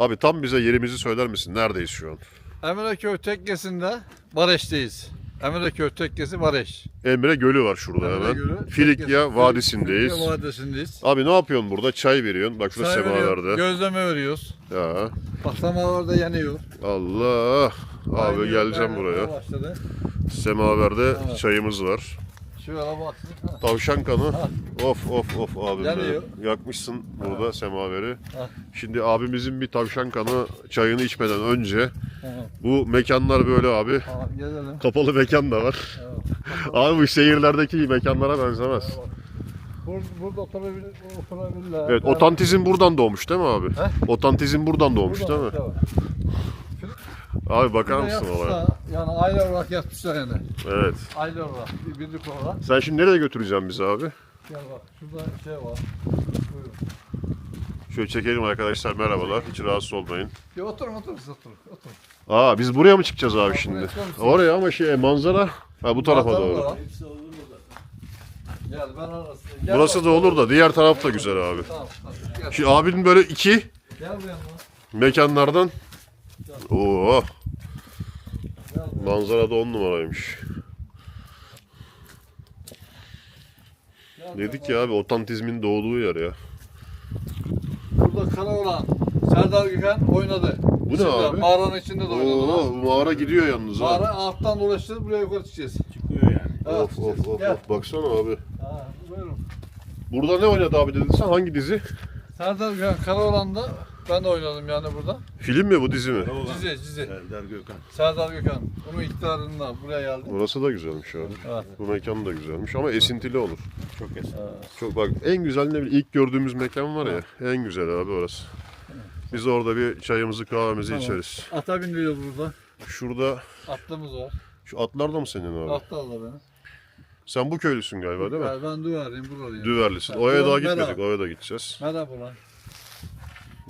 Abi tam bize yerimizi söyler misin? Neredeyiz şu an? Emreköy Tekkesi'nde Bareş'teyiz. Emreköy Tekkesi Bareş. Emre Gölü var şurada Emre hemen. Gölü, Filikya Tekkesi, Vadisindeyiz. Filikya Vadisindeyiz. Abi ne yapıyorsun burada? Çay veriyorsun. Bak şurada Çay veriyor, semaverde. Gözleme veriyoruz. Ya Bak semaverde yanıyor. Allah. Abi Kaynıyor, geleceğim kaynamaya buraya. Başladı. Semaverde çayımız var. Baksın. Ha. Tavşan kanı. Of of of abim. Yakmışsın burada semaveri. Ha. Şimdi abimizin bir tavşan kanı çayını içmeden önce bu mekanlar böyle abi. Ha, Gezelim. Kapalı mekan da var. Evet. Abi bu şehirlerdeki mekanlara benzemez. Burada, burada oturabilir, oturabilirler. Evet, otantizm buradan doğmuş değil mi abi? He? Otantizm buradan doğmuş değil mi? Abi bakar Burada mısın olaya? Yani aile olarak yapmışlar yani. Evet. Aile olarak, bir birlik olarak. Sen şimdi nereye götüreceğim bizi abi? Gel bak, şurada şey var. Buyurun. Şöyle çekelim arkadaşlar merhabalar. Hiç rahatsız olmayın. Ya oturun, oturun, siz oturun. oturun. Aa biz buraya mı çıkacağız abi buraya şimdi? Oraya ama şey manzara ha bu tarafa Manzara doğru. var. Gel ben arası. Gel Burası bak. da olur da diğer taraf da güzel abi. Tamam, hadi gel. Şimdi abinin böyle iki Gel bu yanıma. mekanlardan Oo, buraya. Manzara da on numaraymış. Dedik ya abi otantizmin doğduğu yer ya. Burada kara olan Serdar Gökhan oynadı. Bu ne abi? Mağaranın içinde de oynadı. Oo, lan. bu mağara gidiyor yalnız ha. Mağara alttan dolaştı, buraya yukarı çıkacağız. Çıkıyor yani. Evet, Of of of, Gel. of. baksana abi. Ha, buyurun. Burada ne oynadı abi dedin sen hangi dizi? Serdar Gökhan Karaoğlan'da ben de oynadım yani burada. Film mi bu dizi mi? Dizi, dizi. Serdar Gökhan. Serdar Gökhan. Onun iktidarında buraya geldi. Burası da güzelmiş abi. Evet. Bu mekan da güzelmiş ama esintili olur. Çok eski. Çok bak en güzel ne bileyim ilk gördüğümüz mekan var ya en güzel abi orası. Biz orada bir çayımızı kahvemizi Tamam. içeriz. Ata bindiriyor burada. Şurada Atlımız var. şu atlar da mı senin abi? Atlar da benim. Sen bu köylüsün galiba değil mi? Yani ben duvarıyım buralıyım. Düverlisin. Ha, Oya daha Düver- gitmedik. Oya da gideceğiz. Merhaba lan.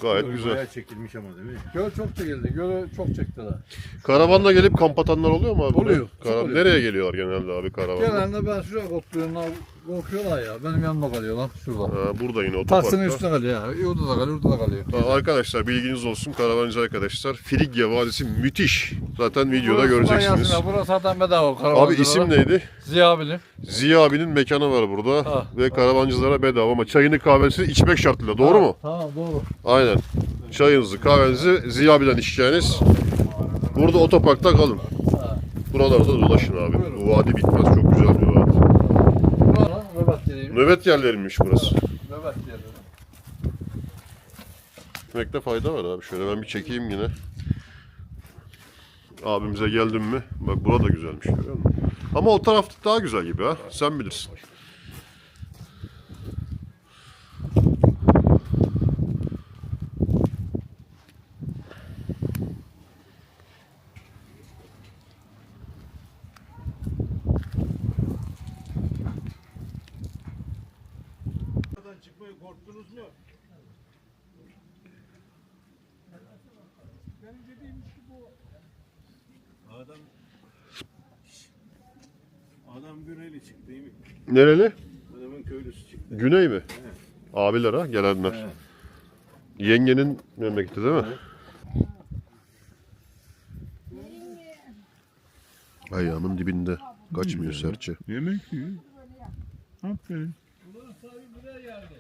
Gayet güzel. Bayağı çekilmiş ama değil mi? Göl çok çekildi. Gölü çok çektiler. Karavanla gelip kamp atanlar oluyor mu abi? Oluyor, çok Karavan- oluyor. Nereye geliyorlar genelde abi karavanla? Genelde ben şuraya korkuyorum. Korkuyorlar ya. Benim yanıma kalıyorlar. Şurada. Ha, burada yine Taksinin otoparkta. üstüne kalıyor ya. Orada da kalıyor, orada da kalıyor. Ha, Arkadaşlar bilginiz olsun karavancı arkadaşlar. Frigya Vadisi müthiş. Zaten videoda Burası göreceksiniz. Yasin'e, Burası zaten bedava. Abi karavancılara. isim neydi? Ziya abinin. Ziya abinin mekanı var burada Ha. ve karavancılara bedava ama çayını kahvesini içmek şartıyla doğru Ha, mu? Tamam doğru. Aynen. Çayınızı kahvenizi Ziya abiden içeceğiniz. Burada otoparkta kalın. Ha. Buralarda dolaşın abi. Bu vadi bitmez. Çok güzel bir vadi. Nöbet yerleriymiş burası. Nöbet yeri. Gitmekte fayda var abi. Şöyle ben bir çekeyim yine. Abimize geldim mi? Bak burada da güzelmiş görüyor musun? Ama o taraf daha güzel gibi ha. Sen bilirsin. Buradan çıkmayı korktunuz mu? Adam Adam Güneyli çıktı değil mi? Nereli? Adamın köylüsü çıktı. Güney mi? Abiler ha gelenler. Evet. Yengenin memleketi değil mi? Ayağımın dibinde. Kaçmıyor serçe. Yemek yiyor. Aferin. Bunların sahibi buraya geldi.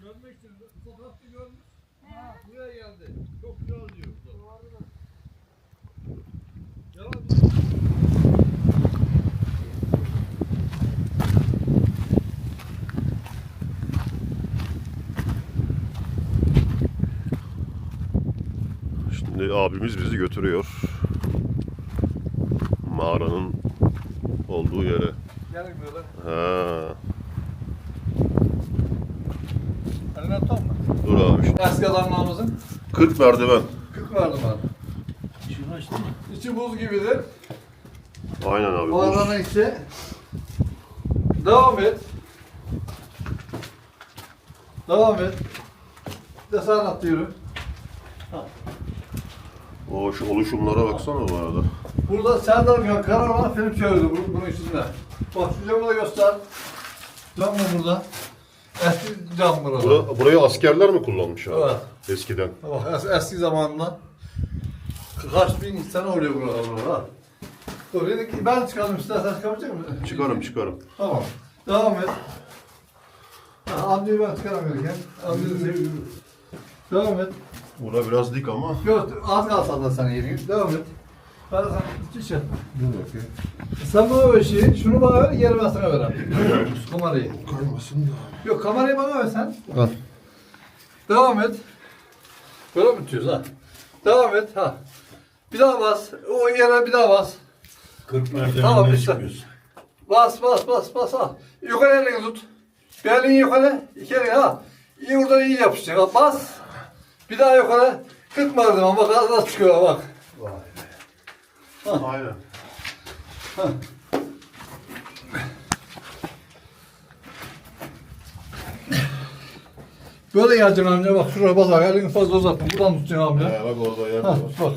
Görmek için fotoğrafta görmüş. Buraya geldi. Çok güzel diyor. Yalan Şimdi abimiz bizi götürüyor. Mağaranın olduğu yere. Gelin böyle. Ha. Eline tutar mı? Dur abi. şimdi. Eski adamlarımızın 40 merdiven. 40 vardı var. Şunu açtın mı? İçi buz gibidir. Aynen abi. Bu buz. adamın içi. Devam et. Devam et. Desen atıyorum. O şu oluşumlara baksana bu arada. Burada Serdar Gökhan Karaman film çevirdi bu- bunun içinde. Bak şu camı da göster. Cam mı burada? Eski cam burada. Bura, burayı askerler mi kullanmış abi? Evet. Eskiden. Bak es- eski zamanında kaç bin sene oluyor buralar ha. Dur yine ben çıkalım istersen çıkabilecek misin? Çıkarım çıkarım. Tamam. Devam et. Amcayı ben çıkaramıyorum. Amcayı seviyorum. Devam et. Bura biraz dik ama. Yok az kalsa da sen yerin. Devam et. Ben sana hiç şey. Dur bakayım. Sen bana ver şeyi, şunu bana ver, geri ben sana vereyim. kamerayı. Kaymasın da. Yok kamerayı bana ver sen. Al. Devam et. Böyle mi tutuyoruz ha? Devam et ha. Bir daha bas. O yere bir daha bas. 40 merdivenden Tamam, işte. Bas bas bas bas ha. Yukarı elini tut. Bir elini yukarı, iki elini ha. İyi buradan iyi yapışacak. ha. Bas. Bir daha yukarı. 40 merdiven bak nasıl çıkıyor bak. Aynen. Böyle geleceksin amca bak şuraya bas bak elini fazla uzatma. Buradan tutacaksın amca. He, bak orada yer Ha var. bak.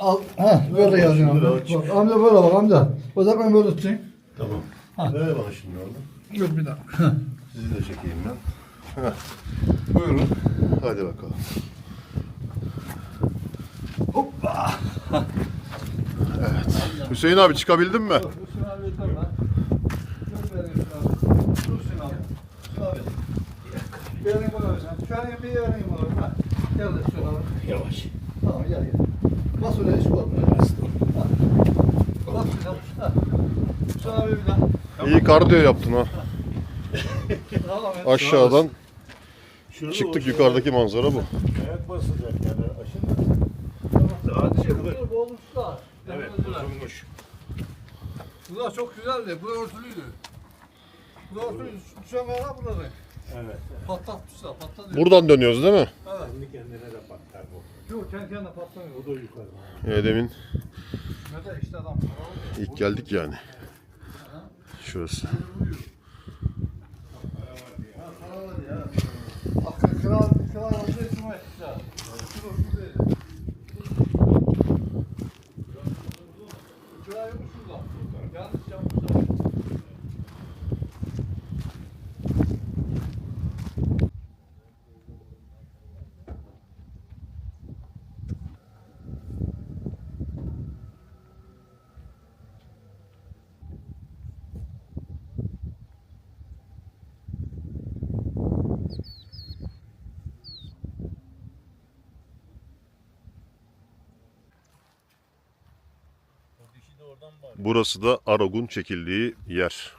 Al, ha böyle geleceksin amca. Bak, amca böyle bak amca. Uzatmayın böyle tutacaksın. Tamam. Ha. Ver bana şimdi orada. Yok bir daha. Sizi de çekeyim ben. Buyurun. Hadi bakalım. Hoppa. Hüseyin abi çıkabildin mi? Yavaş. Tamam gel gel. Bas öyle hiç korkma. Bas bir daha. Ha. Hüsnü abi bir daha. İyi kardiyo yaptın ha. Aşağıdan çıktık yukarıdaki manzara bu. Ayak basacak. Olmuşlar. Evet bozulmuş. Bunlar çok güzeldi. Bu örtülüydü. Bu örtülüydü. Ha buraları. Evet. Patlatmışlar. Patladı. Buradan dönüyoruz değil mi? Evet. Kendi kendine de patlar bu. Yok kendi kendine patlamıyor. O da yukarı. E, demin Ne de işte adam. ilk geldik yani. Şurası. Akıl kral kral Burası da Arog'un çekildiği yer.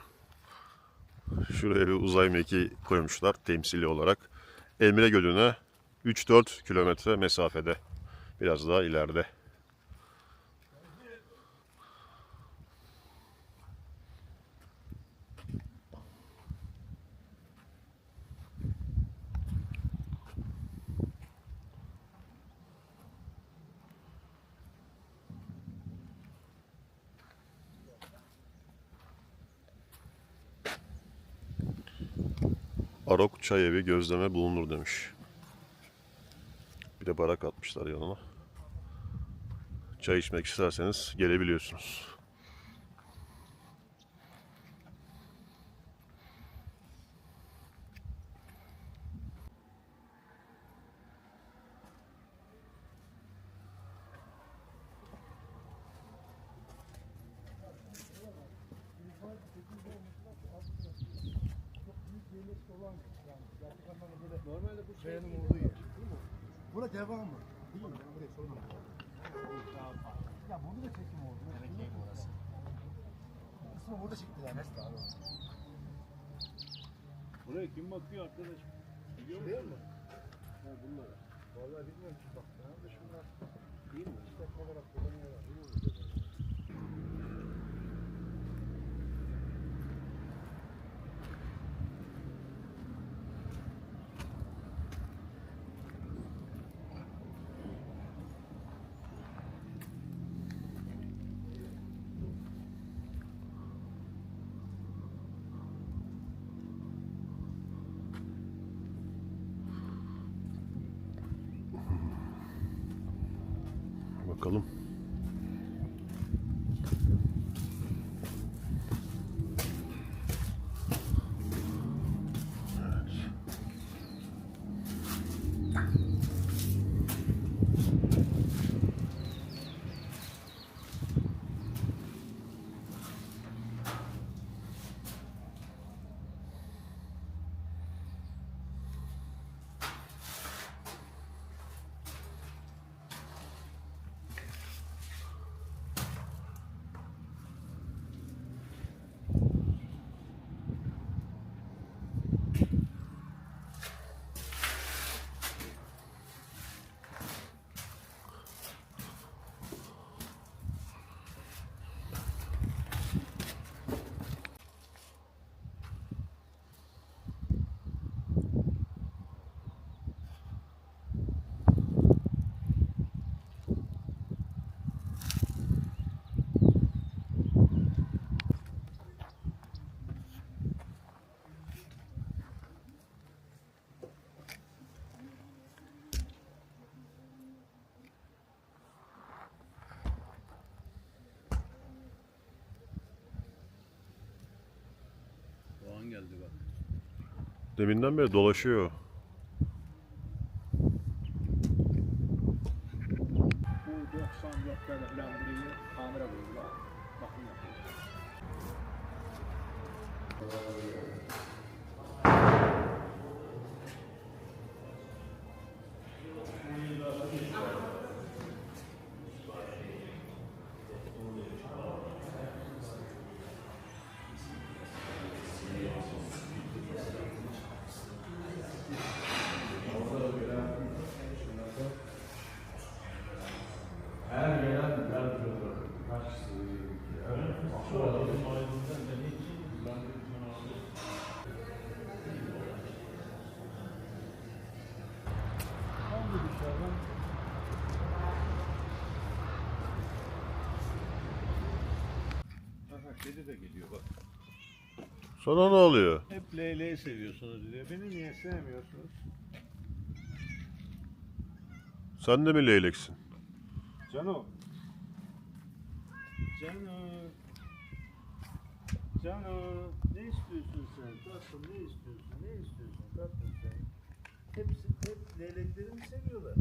Şuraya bir uzay mekiği koymuşlar temsili olarak. Emre Gölü'ne 3-4 kilometre mesafede. Biraz daha ileride. Arok çay evi gözleme bulunur demiş. Bir de barak atmışlar yanına. Çay içmek isterseniz gelebiliyorsunuz. Burada devam mı? Değil mi? Ben buraya sormam. Ya burada da çekim oldu. Gerekli burası. Kısmı burada çektiler mesela abi. Buraya kim bakıyor arkadaş? Biliyor Değil musun? mi? Ha bunlar. Vallahi bilmiyorum ki bak. Nerede şunlar? Değil mi? İşte olarak kullanıyorlar. Değil mi? Bakalım. Evet. Deminden beri dolaşıyor. Kedi de geliyor bak. Sana ne oluyor? Hep leyleği seviyorsunuz diyor. Beni niye sevmiyorsunuz? Sen de mi leyleksin? Cano. Cano. Cano. Ne istiyorsun sen? Tatlım ne istiyorsun? Ne istiyorsun tatlım sen? Hepsi hep leylekleri mi seviyorlar?